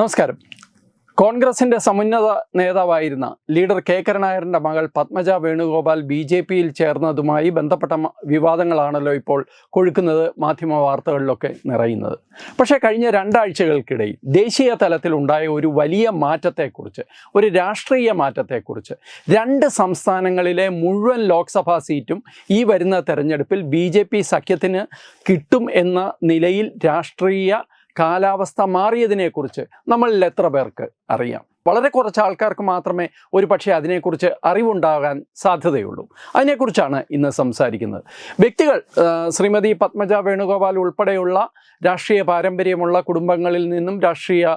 നമസ്കാരം. കോൺഗ്രസിന്റെ സമുന്നത നേതാവായിരുന്ന ലീഡർ കെ കരുണാകരന്റെ മകൾ പത്മജ വേണുഗോപാൽ ബി ജെ പിയിൽ ചേർന്നതുമായി ബന്ധപ്പെട്ട വിവാദങ്ങളാണല്ലോ ഇപ്പോൾ കൊഴുക്കുന്നത് മാധ്യമ വാർത്തകളിലൊക്കെ നിറയുന്നത്. പക്ഷേ കഴിഞ്ഞ രണ്ടാഴ്ചകൾക്കിടയിൽ ദേശീയ തലത്തിൽ ഉണ്ടായ ഒരു വലിയ മാറ്റത്തെക്കുറിച്ച് ഒരു രാഷ്ട്രീയ മാറ്റത്തെക്കുറിച്ച് രണ്ട് സംസ്ഥാനങ്ങളിലെ മുഴുവൻ ലോക്സഭാ സീറ്റും ഈ വരുന്ന തെരഞ്ഞെടുപ്പിൽ ബി സഖ്യത്തിന് കിട്ടും എന്ന നിലയിൽ രാഷ്ട്രീയ കാലാവസ്ഥ മാറിയതിനെക്കുറിച്ച് നമ്മളിൽ എത്ര പേർക്ക് അറിയാം? വളരെ കുറച്ച് ആൾക്കാർക്ക് മാത്രമേ ഒരു പക്ഷേ അതിനെക്കുറിച്ച് അറിവുണ്ടാകാൻ സാധ്യതയുള്ളൂ. അതിനെക്കുറിച്ചാണ് ഇന്ന് സംസാരിക്കുന്നത്. വ്യക്തികൾ ശ്രീമതി പത്മജ വേണുഗോപാൽ ഉൾപ്പെടെയുള്ള രാഷ്ട്രീയ പാരമ്പര്യമുള്ള കുടുംബങ്ങളിൽ നിന്നും രാഷ്ട്രീയ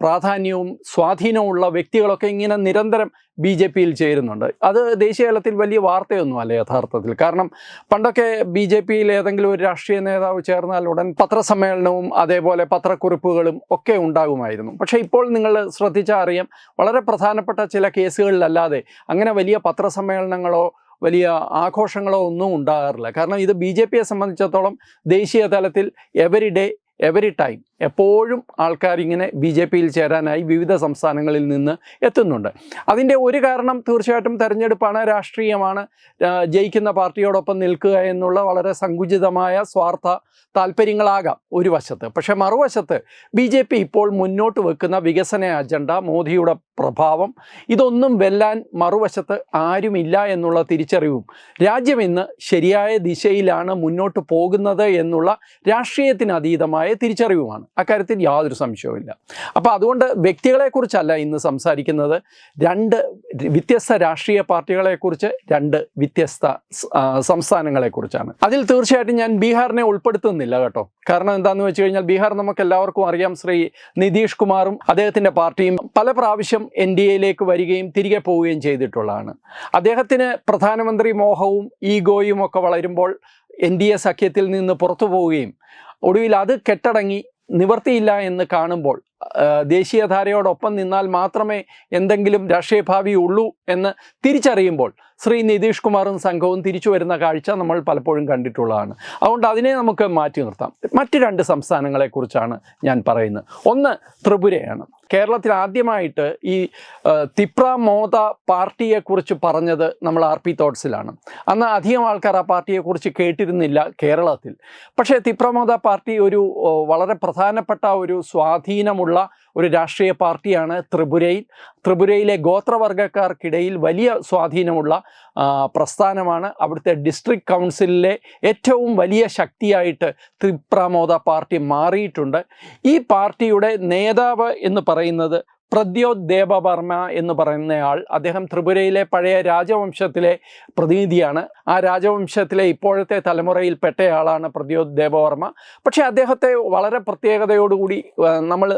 പ്രാധാന്യവും സ്വാധീനവും ഉള്ള വ്യക്തികളൊക്കെ ഇങ്ങനെ നിരന്തരം ബി ജെ പിയിൽ ചേരുന്നുണ്ട്. അത് ദേശീയ തലത്തിൽ വലിയ വാർത്തയൊന്നും അല്ല യഥാർത്ഥത്തിൽ. കാരണം പണ്ടൊക്കെ ബി ജെ പിയിൽ ഏതെങ്കിലും ഒരു രാഷ്ട്രീയ നേതാവ് ചേർന്നാൽ ഉടൻ പത്രസമ്മേളനവും അതേപോലെ പത്രക്കുറിപ്പുകളും ഒക്കെ ഉണ്ടാകുമായിരുന്നു. പക്ഷേ ഇപ്പോൾ നിങ്ങൾ ശ്രദ്ധിച്ചാൽ അറിയാം വളരെ പ്രധാനപ്പെട്ട ചില കേസുകളിലല്ലാതെ അങ്ങനെ വലിയ പത്രസമ്മേളനങ്ങളോ വലിയ ആഘോഷങ്ങളോ ഒന്നും ഉണ്ടാകാറില്ല. കാരണം ഇത് ബി ജെ പിയെ സംബന്ധിച്ചിടത്തോളം ദേശീയ തലത്തിൽ എവരി ഡേ എവരി ടൈം എപ്പോഴും ആൾക്കാർ ഇങ്ങനെ ബി ജെ പിയിൽ ചേരാനായി വിവിധ സംസ്ഥാനങ്ങളിൽ നിന്ന് എത്തുന്നുണ്ട്. അതിന്റെ ഒരു കാരണം തീർച്ചയായിട്ടും തെരഞ്ഞെടുപ്പാണ് രാഷ്ട്രീയമാണ്. ജയിക്കുന്ന പാർട്ടിയോടൊപ്പം നിൽക്കുക എന്നുള്ള വളരെ സങ്കുചിതമായ സ്വാർത്ഥ താല്പര്യങ്ങളാകാം ഒരു വശത്ത്. പക്ഷേ മറുവശത്ത് ബി ജെ പി ഇപ്പോൾ മുന്നോട്ട് വെക്കുന്ന വികസന അജണ്ട മോദിയുടെ പ്രഭാവം ഇതൊന്നും വെല്ലാൻ മറുവശത്ത് ആരുമില്ല എന്നുള്ള തിരിച്ചറിവും രാജ്യം ഇന്ന് ശരിയായ ദിശയിലാണ് മുന്നോട്ട് പോകുന്നത് എന്നുള്ള രാഷ്ട്രീയത്തിന് അതീതമായ അക്കാര്യത്തിൽ യാതൊരു സംശയവുമില്ല. അപ്പോൾ അതുകൊണ്ട് വ്യക്തികളെക്കുറിച്ചല്ല ഇന്ന് സംസാരിക്കുന്നത്. രണ്ട് വ്യത്യസ്ത രാഷ്ട്രീയ പാർട്ടികളെക്കുറിച്ച് രണ്ട് വ്യത്യസ്ത സംസ്ഥാനങ്ങളെക്കുറിച്ചാണ്. അതിൽ തീർച്ചയായിട്ടും ഞാൻ ബീഹാറിനെ ഉൾപ്പെടുത്തുന്നില്ല കേട്ടോ. കാരണം എന്താണെന്ന് വെച്ച് കഴിഞ്ഞാൽ ബീഹാർ നമുക്ക് എല്ലാവർക്കും അറിയാം. ശ്രീ നിതീഷ് കുമാറും അദ്ദേഹത്തിന്റെ പാർട്ടിയും പല പ്രാവശ്യം എൻ ഡി എയിലേക്ക് വരികയും തിരികെ പോവുകയും ചെയ്തിട്ടുള്ളതാണ്. അദ്ദേഹത്തിന് പ്രധാനമന്ത്രി മോഹവും ഈഗോയും ഒക്കെ വളരുമ്പോൾ എൻ ഡി എ സഖ്യത്തിൽ നിന്ന് പുറത്തു പോവുകയും ഒടുവിൽ അത് കെട്ടടങ്ങി നിവർത്തിയില്ല എന്ന് കാണുമ്പോൾ ദേശീയധാരയോടൊപ്പം നിന്നാൽ മാത്രമേ എന്തെങ്കിലും രാഷ്ട്രീയ ഭാവി ഉള്ളൂ എന്ന് തിരിച്ചറിയുമ്പോൾ ശ്രീ നിതീഷ് കുമാറും സംഘവും തിരിച്ചു വരുന്ന കാഴ്ച നമ്മൾ പലപ്പോഴും കണ്ടിട്ടുള്ളതാണ്. അതുകൊണ്ട് അതിനെ നമുക്ക് മാറ്റി നിർത്താം. മറ്റ് രണ്ട് സംസ്ഥാനങ്ങളെക്കുറിച്ചാണ് ഞാൻ പറയുന്നത്. ഒന്ന് ത്രിപുരയാണ്. കേരളത്തിൽ ആദ്യമായിട്ട് ഈ തിപ്ര മോദ പാർട്ടിയെക്കുറിച്ച് പറഞ്ഞത് നമ്മൾ ആർ പി തോട്ട്സിലാണ്. അന്ന് അധികം ആൾക്കാർ ആ പാർട്ടിയെക്കുറിച്ച് കേട്ടിരുന്നില്ല കേരളത്തിൽ. പക്ഷേ തിപ്രമോദ പാർട്ടി ഒരു വളരെ പ്രധാനപ്പെട്ട ഒരു സ്വാധീനമുള്ള ഒരു രാഷ്ട്രീയ പാർട്ടിയാണ് ത്രിപുരയിൽ. ത്രിപുരയിലെ ഗോത്രവർഗക്കാർക്കിടയിൽ വലിയ സ്വാധീനമുള്ള പ്രസ്ഥാനമാണ് അവിടുത്തെ ഡിസ്ട്രിക്ട് കൗൺസിലിലെ ഏറ്റവും വലിയ ശക്തിയായിട്ട് ത്രിപ്രമോദ പാർട്ടി മാറിയിട്ടുണ്ട്. ഈ പാർട്ടിയുടെ നേതാവ് എന്ന് പറയുന്നത് പ്രദ്യോത് ദേവവർമ്മ എന്ന് പറയുന്നയാൾ അദ്ദേഹം ത്രിപുരയിലെ പഴയ രാജവംശത്തിലെ പ്രതിനിധിയാണ് ആ രാജവംശത്തിലെ ഇപ്പോഴത്തെ തലമുറയിൽപ്പെട്ടയാളാണ് പ്രദ്യോത് ദേവവർമ്മ. പക്ഷേ അദ്ദേഹത്തെ വളരെ പ്രത്യേകതയോടുകൂടി നമ്മൾ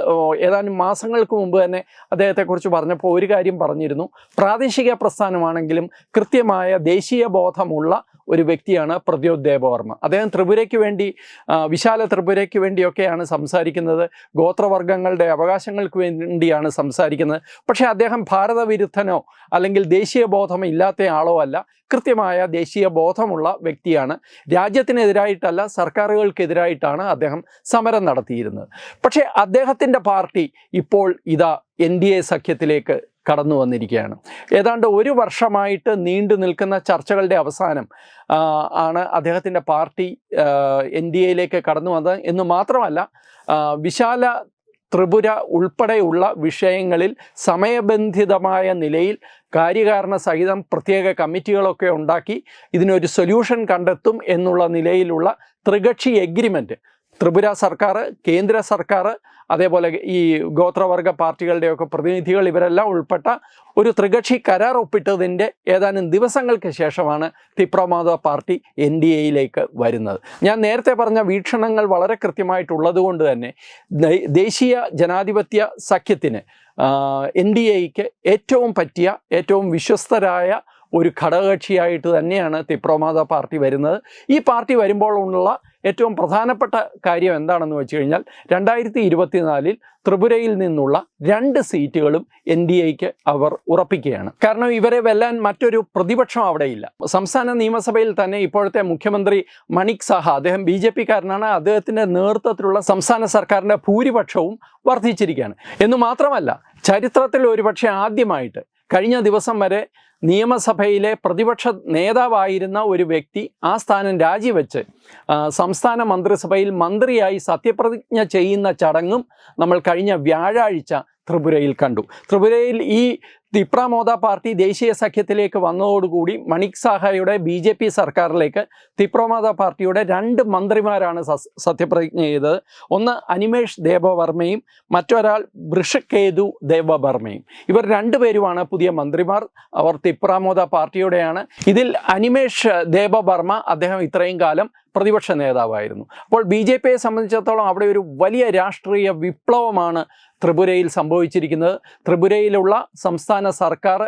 ഏതാനും മാസങ്ങൾക്ക് മുമ്പ് തന്നെ അദ്ദേഹത്തെക്കുറിച്ച് പറഞ്ഞപ്പോൾ ഒരു കാര്യം പറഞ്ഞിരുന്നു. പ്രാദേശിക പ്രസ്ഥാനമാണെങ്കിലും കൃത്യമായ ദേശീയ ബോധമുള്ള ഒരു വ്യക്തിയാണ് പ്രദ്യോത് ദേവവർമ്മ അദ്ദേഹം ത്രിപുരയ്ക്ക് വേണ്ടി വിശാല ത്രിപുരയ്ക്ക് വേണ്ടിയൊക്കെയാണ് സംസാരിക്കുന്നത്. ഗോത്രവർഗങ്ങളുടെ അവകാശങ്ങൾക്ക് വേണ്ടിയാണ് സംസാരിക്കുന്നത്. പക്ഷേ അദ്ദേഹം ഭാരതവിരുദ്ധനോ അല്ലെങ്കിൽ ദേശീയ ബോധം ഇല്ലാത്ത ആളോ അല്ല. കൃത്യമായ ദേശീയ ബോധമുള്ള വ്യക്തിയാണ്. രാജ്യത്തിനെതിരായിട്ടല്ല സർക്കാരുകൾക്കെതിരായിട്ടാണ് അദ്ദേഹം സമരം നടത്തിയിരുന്നത്. പക്ഷേ അദ്ദേഹത്തിന്റെ പാർട്ടി ഇപ്പോൾ ഇതാ എൻ ഡി എ സഖ്യത്തിലേക്ക് കടന്നു വന്നിരിക്കുകയാണ്. ഏതാണ്ട് ഒരു വർഷമായിട്ട് നീണ്ടു നിൽക്കുന്ന ചർച്ചകളുടെ അവസാനം ആണ് അദ്ദേഹത്തിന്റെ പാർട്ടി എൻ ഡി എയിലേക്ക് കടന്നു വന്നത്. എന്ന് മാത്രമല്ല വിശാല ത്രിപുര ഉൾപ്പെടെയുള്ള വിഷയങ്ങളിൽ സമയബന്ധിതമായ നിലയിൽ കാര്യകാരണ സഹിതം പ്രത്യേക കമ്മിറ്റികളൊക്കെ ഉണ്ടാക്കി ഇതിനൊരു സൊല്യൂഷൻ കണ്ടെത്തും എന്നുള്ള നിലയിലുള്ള ത്രികക്ഷി എഗ്രിമെന്റ് ത്രിപുര സർക്കാർ കേന്ദ്ര സർക്കാർ അതേപോലെ ഈ ഗോത്രവർഗ പാർട്ടികളുടെയൊക്കെ പ്രതിനിധികൾ ഇവരെല്ലാം ഉൾപ്പെട്ട ഒരു ത്രികക്ഷി കരാർ ഒപ്പിട്ടതിന്റെ ഏതാനും ദിവസങ്ങൾക്ക് ശേഷമാണ് തിപ്രമാദ പാർട്ടി എൻ ഡി എയിലേക്ക് വരുന്നത്. ഞാൻ നേരത്തെ പറഞ്ഞ വീക്ഷണങ്ങൾ വളരെ കൃത്യമായിട്ടുള്ളതുകൊണ്ട് തന്നെ ദേശീയ ജനാധിപത്യ സഖ്യത്തിന് എൻ ഡി എക്ക് ഏറ്റവും പറ്റിയ ഏറ്റവും വിശ്വസ്തരായ ഒരു ഘടകകക്ഷിയായിട്ട് തന്നെയാണ് തിപ്രമാദ പാർട്ടി വരുന്നത്. ഈ പാർട്ടി വരുമ്പോൾ ഉള്ള ഏറ്റവും പ്രധാനപ്പെട്ട കാര്യം എന്താണെന്ന് വെച്ച് കഴിഞ്ഞാൽ രണ്ടായിരത്തി ഇരുപത്തിനാലിൽ ത്രിപുരയിൽ നിന്നുള്ള രണ്ട് സീറ്റുകളും എൻ ഡി എക്ക് അവർ ഉറപ്പിക്കുകയാണ്. കാരണം ഇവരെ വെല്ലാൻ മറ്റൊരു പ്രതിപക്ഷം അവിടെയില്ല. സംസ്ഥാന നിയമസഭയിൽ തന്നെ ഇപ്പോഴത്തെ മുഖ്യമന്ത്രി മണിക് സഹ അദ്ദേഹം ബി ജെ പിക്കാരനാണ് അദ്ദേഹത്തിന്റെ നേതൃത്വത്തിലുള്ള സംസ്ഥാന സർക്കാരിന്റെ ഭൂരിപക്ഷവും വർദ്ധിച്ചിരിക്കുകയാണ്. എന്ന് മാത്രമല്ല ചരിത്രത്തിൽ ഒരുപക്ഷെ ആദ്യമായിട്ട് കഴിഞ്ഞ ദിവസം വരെ നിയമസഭയിലെ പ്രതിപക്ഷ നേതാവായിരുന്ന ഒരു വ്യക്തി ആ സ്ഥാനം രാജിവെച്ച് സംസ്ഥാന മന്ത്രിസഭയിൽ മന്ത്രിയായി സത്യപ്രതിജ്ഞ ചെയ്യുന്ന ചടങ്ങും നമ്മൾ കഴിഞ്ഞ വ്യാഴാഴ്ച ത്രിപുരയിൽ കണ്ടു. ത്രിപുരയിൽ ഈ തിപ്രമോദ പാർട്ടി ദേശീയ സഖ്യത്തിലേക്ക് വന്നതോടുകൂടി മണിക് സാഹയുടെ ബി ജെ പി സർക്കാരിലേക്ക് തിപ്രമോദ പാർട്ടിയുടെ രണ്ട് മന്ത്രിമാരാണ് സത്യപ്രതിജ്ഞ ചെയ്തത്. ഒന്ന് അനിമേഷ് ദേവവർമ്മയും മറ്റൊരാൾ വൃഷക്കേതു ദേവവർമ്മയും. ഇവർ രണ്ടുപേരുമാണ് പുതിയ മന്ത്രിമാർ. അവർ തിപ്രമോദ പാർട്ടിയുടെയാണ്. ഇതിൽ അനിമേഷ് ദേവവർമ്മ അദ്ദേഹം ഇത്രയും കാലം പ്രതിപക്ഷ നേതാവായിരുന്നു. അപ്പോൾ ബി ജെ പിയെ സംബന്ധിച്ചിടത്തോളം അവിടെ ഒരു വലിയ രാഷ്ട്രീയ വിപ്ലവമാണ് ത്രിപുരയിൽ സംഭവിച്ചിരിക്കുന്നത്. ത്രിപുരയിലുള്ള സംസ്ഥാന സർക്കാർ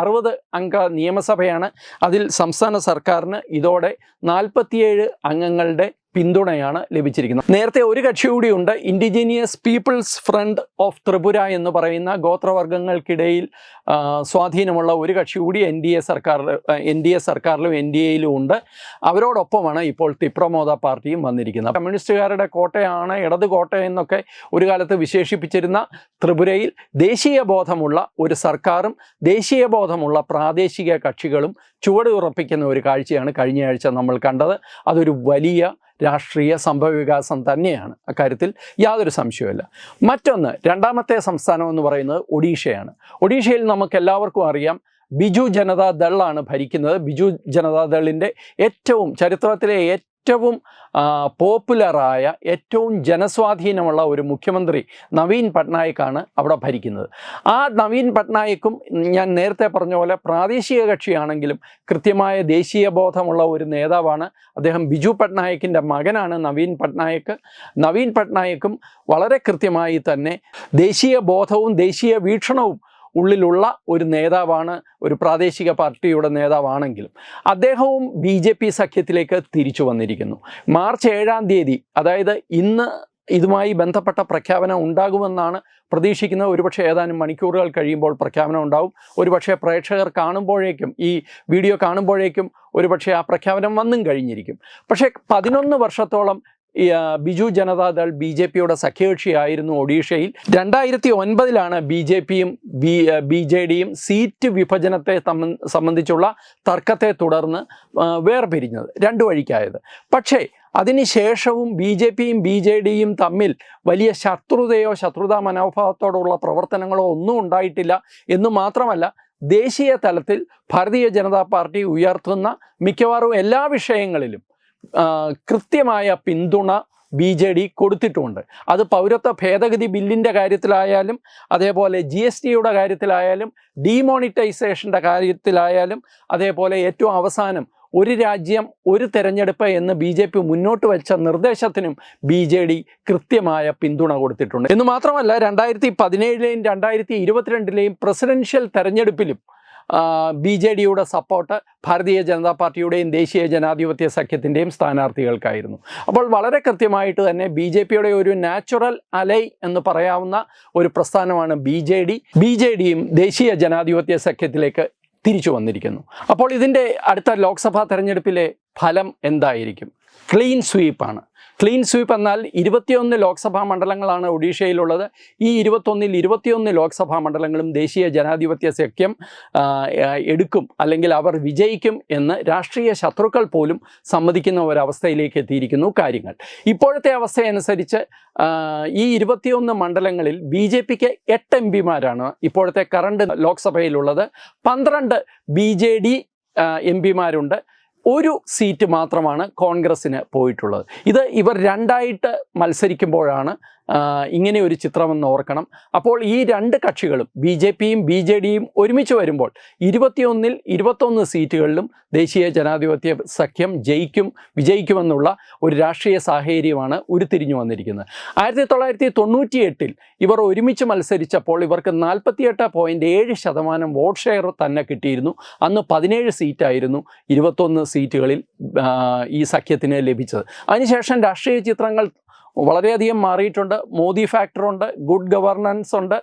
അറുപത് അംഗ നിയമസഭയാണ്. അതിൽ സംസ്ഥാന സർക്കാരിന് ഇതോടെ നാൽപ്പത്തിയേഴ് അംഗങ്ങളുടെ പിന്തുണയാണ് ലഭിച്ചിരിക്കുന്നത്. നേരത്തെ ഒരു കക്ഷി കൂടിയുണ്ട്. Indigenous peoples front of Tripura എന്ന് പറയുന്ന ഗോത്രവർഗങ്ങൾക്കിടയിൽ സ്വാധീനമുള്ള ഒരു കക്ഷി കൂടി എൻ ഡി എ സർക്കാർ എൻ ഡി എ സർക്കാരിലും എൻ ഡി എയിലും ഉണ്ട്. അവരോടൊപ്പമാണ് ഇപ്പോൾ തിപ്രമോദ പാർട്ടിയും വന്നിരിക്കുന്നത്. കമ്മ്യൂണിസ്റ്റുകാരുടെ കോട്ടയാണ് ഇടത് കോട്ട എന്നൊക്കെ ഒരു കാലത്ത് വിശേഷിപ്പിച്ചിരുന്ന ത്രിപുരയിൽ ദേശീയ ബോധമുള്ള ഒരു സർക്കാരും ദേശീയ ബോധമുള്ള പ്രാദേശിക കക്ഷികളും ചുവടുറപ്പിക്കുന്ന ഒരു കാഴ്ചയാണ് കഴിഞ്ഞയാഴ്ച നമ്മൾ കണ്ടത്. അതൊരു വലിയ രാഷ്ട്രീയ സംഭവ വികാസം തന്നെയാണ്. അക്കാര്യത്തിൽ യാതൊരു സംശയവുമില്ല. മറ്റൊന്ന് രണ്ടാമത്തെ സംസ്ഥാനം എന്ന് പറയുന്നത് ഒഡീഷയാണ്. ഒഡീഷയിൽ നമുക്ക് എല്ലാവർക്കും അറിയാം ബിജു ജനതാ ആണ് ഭരിക്കുന്നത്. ബിജു ജനതാദളിന്റെ ഏറ്റവും ചരിത്രത്തിലെ ഏറ്റവും ആ, പോപ്പുലറായ ഏറ്റവും ജനസ്വാധീനമുള്ള ഒരു മുഖ്യമന്ത്രി നവീൻ പട്നായിക്കാണ് അവിടെ ഭരിക്കുന്നത്. ആ നവീൻ പട്നായിക്കും ഞാൻ നേരത്തെ പറഞ്ഞ പോലെ പ്രാദേശിക കക്ഷിയാണെങ്കിലും കൃത്യമായ ദേശീയ ബോധമുള്ള ഒരു നേതാവാണ്. അദ്ദേഹം ബിജു പട്നായിക്കിന്റെ മകനാണ് നവീൻ പട്നായിക്ക് നവീൻ പട്നായിക്കും വളരെ കൃത്യമായി തന്നെ ദേശീയ ബോധവും ദേശീയ വീക്ഷണവും ഉള്ളിലുള്ള ഒരു നേതാവാണ് ഒരു പ്രാദേശിക പാർട്ടിയുടെ നേതാവാണെങ്കിലും അദ്ദേഹവും ബി ജെ പി സഖ്യത്തിലേക്ക് തിരിച്ചു വന്നിരിക്കുന്നു. മാർച്ച് ഏഴാം തീയതി അതായത് ഇന്ന് ഇതുമായി ബന്ധപ്പെട്ട പ്രഖ്യാപനം ഉണ്ടാകുമെന്നാണ് പ്രതീക്ഷിക്കുന്നത്. ഒരുപക്ഷെ ഏതാനും മണിക്കൂറുകൾ കഴിയുമ്പോൾ പ്രഖ്യാപനം ഉണ്ടാവും. ഒരുപക്ഷെ പ്രേക്ഷകർ കാണുമ്പോഴേക്കും ഈ വീഡിയോ കാണുമ്പോഴേക്കും ഒരുപക്ഷെ ആ പ്രഖ്യാപനം വന്നും കഴിഞ്ഞിരിക്കും. പക്ഷേ പതിനൊന്ന് വർഷത്തോളം ബിജു ജനതാദൾ ബി ജെ പിയുടെ സഖ്യകക്ഷിയായിരുന്നു ഒഡീഷയിൽ. രണ്ടായിരത്തി ഒൻപതിലാണ് ബി ജെ പിയും ബി ജെ ഡിയും സീറ്റ് വിഭജനത്തെ സംബന്ധിച്ചുള്ള തർക്കത്തെ തുടർന്ന് വേർപിരിഞ്ഞത്. രണ്ടു വഴിക്കായത്. പക്ഷേ അതിനുശേഷവും ബി ജെ പിയും ബി ജെ ഡിയും തമ്മിൽ വലിയ ശത്രുതയോ ശത്രുതാ മനോഭാവത്തോടുള്ള പ്രവർത്തനങ്ങളോ ഒന്നും ഉണ്ടായിട്ടില്ല എന്ന് മാത്രമല്ല ദേശീയ തലത്തിൽ ഭാരതീയ ജനതാ പാർട്ടി ഉയർത്തുന്ന മിക്കവാറും എല്ലാ വിഷയങ്ങളിലും കൃത്യമായ പിന്തുണ ബി ജെ ഡി കൊടുത്തിട്ടുമുണ്ട് അത് പൗരത്വ ഭേദഗതി ബില്ലിന്റെ കാര്യത്തിലായാലും അതേപോലെ ജി എസ് ടിയുടെ കാര്യത്തിലായാലും ഡീമോണിറ്റൈസേഷന്റെ കാര്യത്തിലായാലും അതേപോലെ ഏറ്റവും അവസാനം ഒരു രാജ്യം ഒരു തെരഞ്ഞെടുപ്പ് എന്ന് ബി ജെ പി മുന്നോട്ട് വെച്ച നിർദ്ദേശത്തിനും ബി ജെ ഡി കൃത്യമായ പിന്തുണ കൊടുത്തിട്ടുണ്ട്. എന്ന് മാത്രമല്ല രണ്ടായിരത്തി പതിനേഴിലെയും രണ്ടായിരത്തി ഇരുപത്തിരണ്ടിലെയും പ്രസിഡൻഷ്യൽ തെരഞ്ഞെടുപ്പിലും ബി ജെ ഡിയുടെ സപ്പോർട്ട് ഭാരതീയ ജനതാ പാർട്ടിയുടെയും ദേശീയ ജനാധിപത്യ സഖ്യത്തിന്റെയും സ്ഥാനാർത്ഥികൾക്കായിരുന്നു. അപ്പോൾ വളരെ കൃത്യമായിട്ട് തന്നെ ബി ജെ പിയുടെ ഒരു നാച്ചുറൽ അലൈ എന്ന് പറയാവുന്ന ഒരു പ്രസ്ഥാനമാണ് B J D. B J ഡിയും ദേശീയ ജനാധിപത്യ സഖ്യത്തിലേക്ക് തിരിച്ചു വന്നിരിക്കുന്നു. അപ്പോൾ ഇതിന്റെ അടുത്ത ലോക്സഭാ തെരഞ്ഞെടുപ്പിലെ ഫലം എന്തായിരിക്കും? ക്ലീൻ സ്വീപ്പാണ് ക്ലീൻ സ്വീപ്പ് എന്നാൽ ഇരുപത്തിയൊന്ന് ലോക്സഭാ മണ്ഡലങ്ങളാണ് ഒഡീഷയിലുള്ളത്. ഈ ഇരുപത്തൊന്നിൽ ഇരുപത്തിയൊന്ന് ലോക്സഭാ മണ്ഡലങ്ങളും ദേശീയ ജനാധിപത്യ സഖ്യം എടുക്കും അല്ലെങ്കിൽ അവർ വിജയിക്കും എന്ന് രാഷ്ട്രീയ ശത്രുക്കൾ പോലും സമ്മതിക്കുന്ന ഒരവസ്ഥയിലേക്ക് എത്തിയിരിക്കുന്നു കാര്യങ്ങൾ. ഇപ്പോഴത്തെ അവസ്ഥയനുസരിച്ച് ഈ ഇരുപത്തിയൊന്ന് മണ്ഡലങ്ങളിൽ ബി ജെ പിക്ക് എട്ട് എം പിമാരാണ് ഇപ്പോഴത്തെ കറണ്ട് ലോക്സഭയിലുള്ളത്. പന്ത്രണ്ട് ബി ജെ ഡി എം പിമാരുണ്ട്. ഒരു സീറ്റ് മാത്രമാണ് കോൺഗ്രസ്സിന് പോയിട്ടുള്ളത്. ഇത് ഇവർ രണ്ടായിട്ട് മത്സരിക്കുമ്പോഴാണ് ഇങ്ങനെ ഒരു ചിത്രമെന്ന് ഓർക്കണം. അപ്പോൾ ഈ രണ്ട് കക്ഷികളും ബി ജെ പിയും ബി ജെ ഡിയും ഒരുമിച്ച് വരുമ്പോൾ ഇരുപത്തിയൊന്നിൽ ഇരുപത്തൊന്ന് സീറ്റുകളിലും ദേശീയ ജനാധിപത്യ സഖ്യം ജയിക്കും വിജയിക്കുമെന്നുള്ള ഒരു രാഷ്ട്രീയ സാഹചര്യമാണ് ഉരുത്തിരിഞ്ഞു വന്നിരിക്കുന്നത്. ആയിരത്തി തൊള്ളായിരത്തി തൊണ്ണൂറ്റി എട്ടിൽ ഇവർ ഒരുമിച്ച് മത്സരിച്ചപ്പോൾ ഇവർക്ക് നാൽപ്പത്തിയെട്ട് പോയിന്റ് ഏഴ് ശതമാനം വോട്ട് ഷെയർ തന്നെ കിട്ടിയിരുന്നു. അന്ന് പതിനേഴ് സീറ്റായിരുന്നു ഇരുപത്തൊന്ന് സീറ്റുകളിൽ ഈ സഖ്യത്തിന് ലഭിച്ചത്. അതിനുശേഷം രാഷ്ട്രീയ ചിത്രങ്ങൾ വളരെയധികം മാറിയിട്ടുണ്ട്. മോദി ഫാക്ടറുണ്ട് ഗുഡ് ഗവർണൻസ് ഉണ്ട്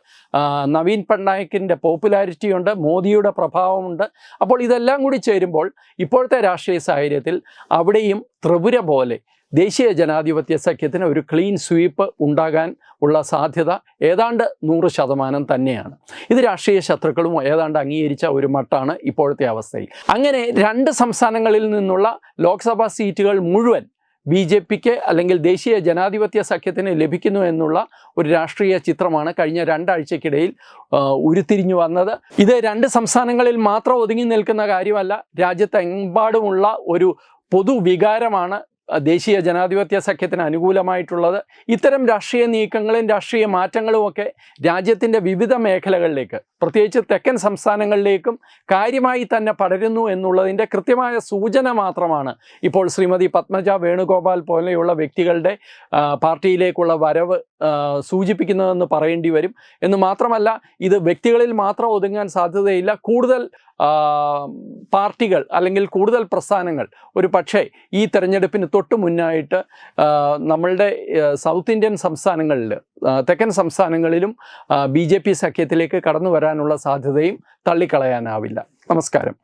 നവീൻ പട്നായിക്കിന്റെ പോപ്പുലാരിറ്റി ഉണ്ട് മോദിയുടെ പ്രഭാവമുണ്ട്. അപ്പോൾ ഇതെല്ലാം കൂടി ചേരുമ്പോൾ ഇപ്പോഴത്തെ രാഷ്ട്രീയ സാഹചര്യത്തിൽ അവിടെയും ത്രിപുര പോലെ ദേശീയ ജനാധിപത്യ സഖ്യത്തിന് ഒരു ക്ലീൻ സ്വീപ്പ് ഉണ്ടാകാൻ ഉള്ള സാധ്യത ഏതാണ്ട് നൂറ് ശതമാനം തന്നെയാണ്. ഇത് രാഷ്ട്രീയ ശത്രുക്കളും ഏതാണ്ട് അംഗീകരിച്ച ഒരു മട്ടാണ് ഇപ്പോഴത്തെ അവസ്ഥയിൽ. അങ്ങനെ രണ്ട് സംസ്ഥാനങ്ങളിൽ നിന്നുള്ള ലോക്സഭാ സീറ്റുകൾ മുഴുവൻ ബി ജെ പിക്ക് അല്ലെങ്കിൽ ദേശീയ ജനാധിപത്യ സഖ്യത്തിന് ലഭിക്കുന്നു എന്നുള്ള ഒരു രാഷ്ട്രീയ ചിത്രമാണ് കഴിഞ്ഞ രണ്ടാഴ്ചക്കിടയിൽ ഉരുത്തിരിഞ്ഞു വന്നത്. ഇത് രണ്ട് സംസ്ഥാനങ്ങളിൽ മാത്രം ഒതുങ്ങി നിൽക്കുന്ന കാര്യമല്ല രാജ്യത്തെമ്പാടുമുള്ള ഒരു പൊതുവികാരമാണ് ദേശീയ ജനാധിപത്യ സഖ്യത്തിന് അനുകൂലമായിട്ടുള്ളത്. ഇത്തരം രാഷ്ട്രീയ നീക്കങ്ങളും രാഷ്ട്രീയ മാറ്റങ്ങളുമൊക്കെ രാജ്യത്തിന്റെ വിവിധ മേഖലകളിലേക്ക് പ്രത്യേകിച്ച് തെക്കൻ സംസ്ഥാനങ്ങളിലേക്കും കാര്യമായി തന്നെ പടരുന്നു എന്നുള്ളതിന്റെ കൃത്യമായ സൂചന മാത്രമാണ്. ഇപ്പോൾ ശ്രീമതി പത്മജ വേണുഗോപാൽ പോലെയുള്ള വ്യക്തികളുടെ പാർട്ടിയിലേക്കുള്ള വരവ് സൂചിപ്പിക്കുന്നതെന്ന് പറയേണ്ടി വരും. എന്ന് മാത്രമല്ല ഇത് വ്യക്തികളിൽ മാത്രം ഒതുങ്ങാൻ സാധ്യതയില്ല. കൂടുതൽ പാർട്ടികൾ അല്ലെങ്കിൽ കൂടുതൽ പ്രസ്ഥാനങ്ങൾ. ഒരു പക്ഷേ ഈ തെരഞ്ഞെടുപ്പിന് തൊട്ട് മുന്നായിട്ട് നമ്മളുടെ സൗത്ത് ഇന്ത്യൻ സംസ്ഥാനങ്ങളിൽ തെക്കൻ സംസ്ഥാനങ്ങളിലും ബി സഖ്യത്തിലേക്ക് കടന്നു വരാനുള്ള സാധ്യതയും തള്ളിക്കളയാനാവില്ല. നമസ്കാരം.